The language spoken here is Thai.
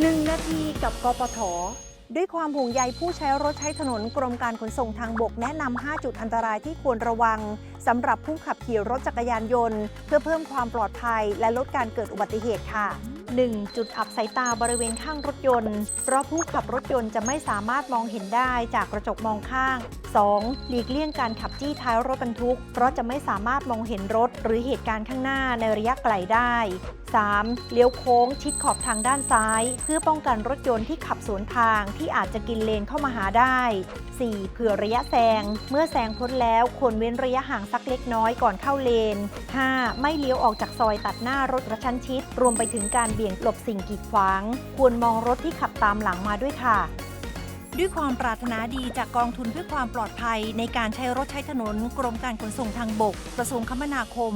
1 นาทีกับกปท ด้วยความห่วงใยผู้ใช้รถใช้ถนนกรมการขนส่งทางบกแนะนำ 5 จุดอันตรายที่ควรระวังสำหรับผู้ขับขี่รถจักรยานยนต์ เพื่อเพิ่มความปลอดภัยและลดการเกิดอุบัติเหตุค่ะ 1. จุดอับสายตาบริเวณข้างรถยนต์ เพราะผู้ขับรถยนต์จะไม่สามารถมองเห็นได้จากกระจกมองข้าง 2. หลีกเลี่ยงการขับจี้ท้ายรถบรรทุก เพราะจะไม่สามารถมองเห็นรถ หรือเหตุการณ์ข้างหน้าในระยะไกลได้ 3. เลี้ยวโค้งชิดขอบทางด้านซ้าย เพื่อป้องกันรถยนต์ที่ขับสวนทางที่อาจจะกินเลนเข้ามาหาได้ 4. เผื่อระยะแซง เมื่อแซงพ้นแล้วควรเว้นระยะห่างสักเล็กน้อยก่อนเข้าเลน 5. ไม่เลี้ยวออกจากซอยตัดหน้ารถกระชั้นชิด รวมไปถึงการบี่ยงหลบสิ่งกีดขวาง ควรมองรถที่ขับตามหลังมาด้วยค่ะ ด้วยความปรารถนาดีจากกองทุนเพื่อความปลอดภัยในการใช้รถใช้ถนนกรมการขนส่งทางบก กระทรวงคมนาคม